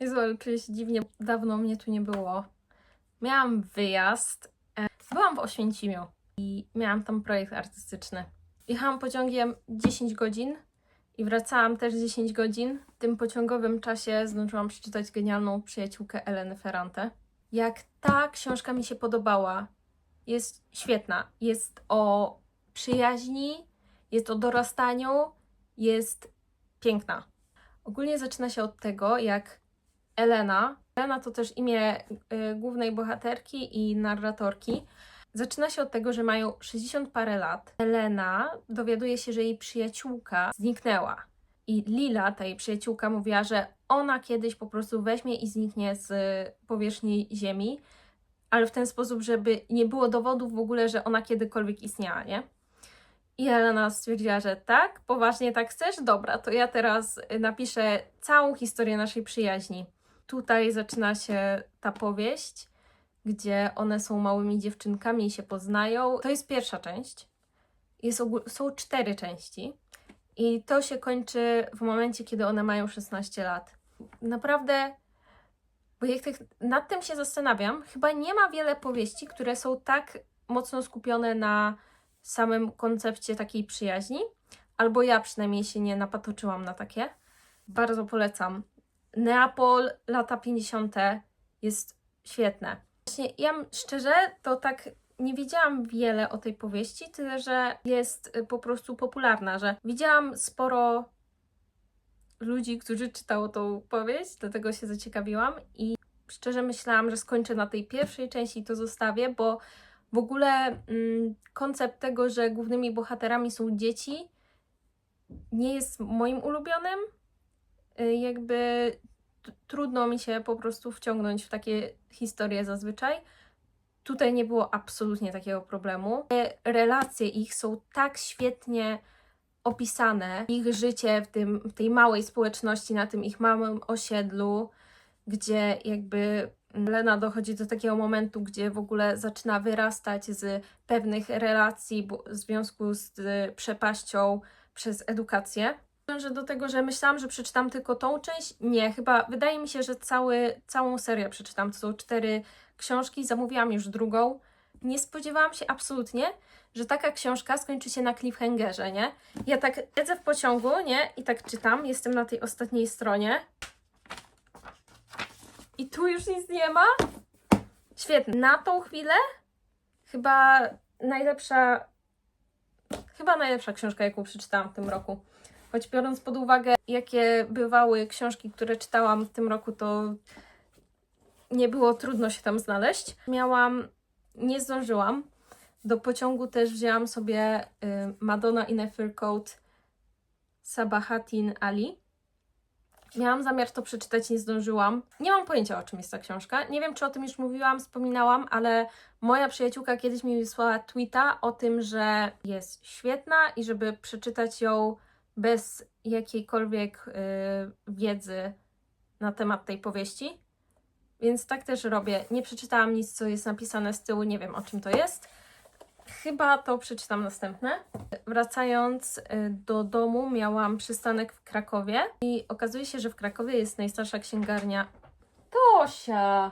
Jezu, ale czuję się dziwnie, dawno mnie tu nie było. Miałam wyjazd, e, byłam w Oświęcimiu i miałam tam projekt artystyczny. Jechałam pociągiem 10 godzin i wracałam też 10 godzin. W tym pociągowym czasie zdążyłam przeczytać genialną przyjaciółkę Eleny Ferrante. Jak ta książka mi się podobała, jest świetna. Jest o przyjaźni, jest o dorastaniu, jest piękna. Ogólnie zaczyna się od tego, jak Elena, Elena to też imię y, głównej bohaterki i narratorki, zaczyna się od tego, że mają 60 parę lat. Elena dowiaduje się, że jej przyjaciółka zniknęła. I Lila, ta jej przyjaciółka, mówiła, że ona kiedyś po prostu weźmie i zniknie z powierzchni Ziemi, ale w ten sposób, żeby nie było dowodów w ogóle, że ona kiedykolwiek istniała, nie? I Elena stwierdziła, że tak, poważnie tak chcesz? Dobra, to ja teraz napiszę całą historię naszej przyjaźni. Tutaj zaczyna się ta powieść, gdzie one są małymi dziewczynkami i się poznają. To jest pierwsza część. Jest są cztery części. I to się kończy w momencie, kiedy one mają 16 lat. Naprawdę, bo jak tak nad tym się zastanawiam, chyba nie ma wiele powieści, które są tak mocno skupione na samym koncepcie takiej przyjaźni, albo ja przynajmniej się nie napatoczyłam na takie. Bardzo polecam. Neapol, lata 50. jest świetne. Właśnie ja szczerze to tak nie wiedziałam wiele o tej powieści, tyle że jest y, po prostu popularna, że widziałam sporo ludzi, którzy czytało tą powieść, dlatego się zaciekawiłam i szczerze myślałam, że skończę na tej pierwszej części i to zostawię, bo w ogóle mm, koncept tego, że głównymi bohaterami są dzieci, nie jest moim ulubionym. Y, Jakby trudno mi się po prostu wciągnąć w takie historie zazwyczaj. Tutaj nie było absolutnie takiego problemu. Relacje ich są tak świetnie opisane. Ich życie w, tym, w tej małej społeczności, na tym ich małym osiedlu, gdzie jakby Lena dochodzi do takiego momentu, gdzie w ogóle zaczyna wyrastać z pewnych relacji w związku z y, przepaścią przez edukację. Że do tego, że myślałam, że przeczytam tylko tą część. Nie, chyba wydaje mi się, że cały, całą serię przeczytam. To są cztery książki, zamówiłam już drugą. Nie spodziewałam się absolutnie, że taka książka skończy się na cliffhangerze, nie? Ja tak siedzę w pociągu, nie? I tak czytam, jestem na tej ostatniej stronie. I tu już nic nie ma? Świetnie. Na tą chwilę chyba najlepsza, chyba najlepsza książka, jaką przeczytałam w tym roku. Choć biorąc pod uwagę, jakie bywały książki, które czytałam w tym roku, to nie było trudno się tam znaleźć. Miałam, nie zdążyłam. Do pociągu też wzięłam sobie y, Madonna in a Fur Coat Sabahatin Ali. Miałam zamiar to przeczytać, nie zdążyłam. Nie mam pojęcia, o czym jest ta książka. Nie wiem, czy o tym już mówiłam, wspominałam, ale moja przyjaciółka kiedyś mi wysłała tweeta o tym, że jest świetna i żeby przeczytać ją bez jakiejkolwiek y, wiedzy na temat tej powieści. Więc tak też robię. Nie przeczytałam nic, co jest napisane z tyłu, nie wiem o czym to jest. Chyba to przeczytam następne. Wracając y, do domu, miałam przystanek w Krakowie i okazuje się, że w Krakowie jest najstarsza księgarnia. Tosia!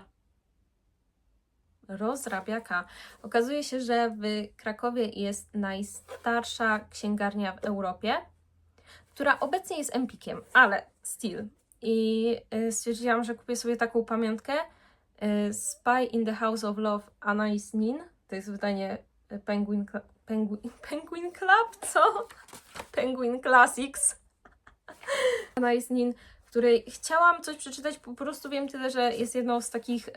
Rozrabiaka. Okazuje się, że w Krakowie jest najstarsza księgarnia w Europie, która obecnie jest Empikiem, ale still. I y, stwierdziłam, że kupię sobie taką pamiątkę. y, Spy in the House of Love Anais Nin. To jest wydanie y, Penguin, Penguin, Penguin Club, co? Penguin Classics. Anais Nin, której chciałam coś przeczytać, po prostu wiem tyle, że jest jedną z takich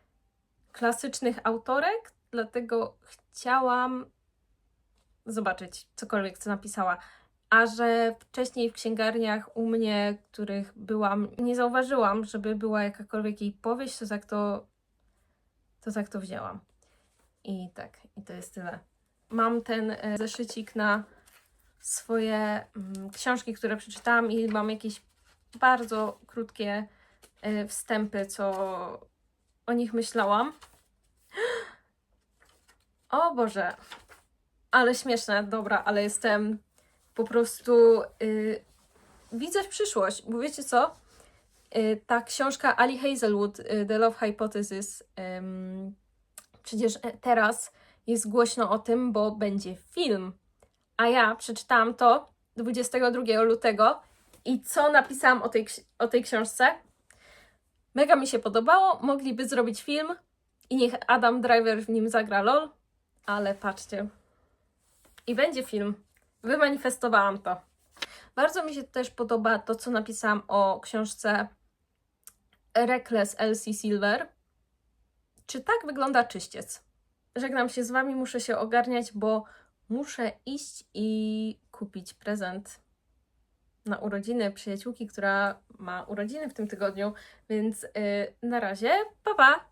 klasycznych autorek, dlatego chciałam zobaczyć cokolwiek, co napisała. A że wcześniej w księgarniach u mnie, których byłam, nie zauważyłam, żeby była jakakolwiek jej powieść, to tak to, to tak to wzięłam. I tak, i to jest tyle. Mam ten e, zeszycik na swoje mm, książki, które przeczytałam i mam jakieś bardzo krótkie e, wstępy, co o nich myślałam. O Boże, ale śmieszne, dobra, ale jestem po prostu y, widzę przyszłość, bo wiecie co? y, ta książka Ali Hazelwood, y, The Love Hypothesis, ym, przecież e, teraz jest głośno o tym, bo będzie film. A ja przeczytałam to 22 lutego i co napisałam o tej, o tej książce? Mega mi się podobało, mogliby zrobić film i niech Adam Driver w nim zagra LOL, ale patrzcie. I będzie film. Wymanifestowałam to. Bardzo mi się też podoba to, co napisałam o książce Reckless Elsie Silver. Czy tak wygląda czyściec? Żegnam się z Wami, muszę się ogarniać, bo muszę iść i kupić prezent na urodziny przyjaciółki, która ma urodziny w tym tygodniu, więc yy, na razie, pa pa!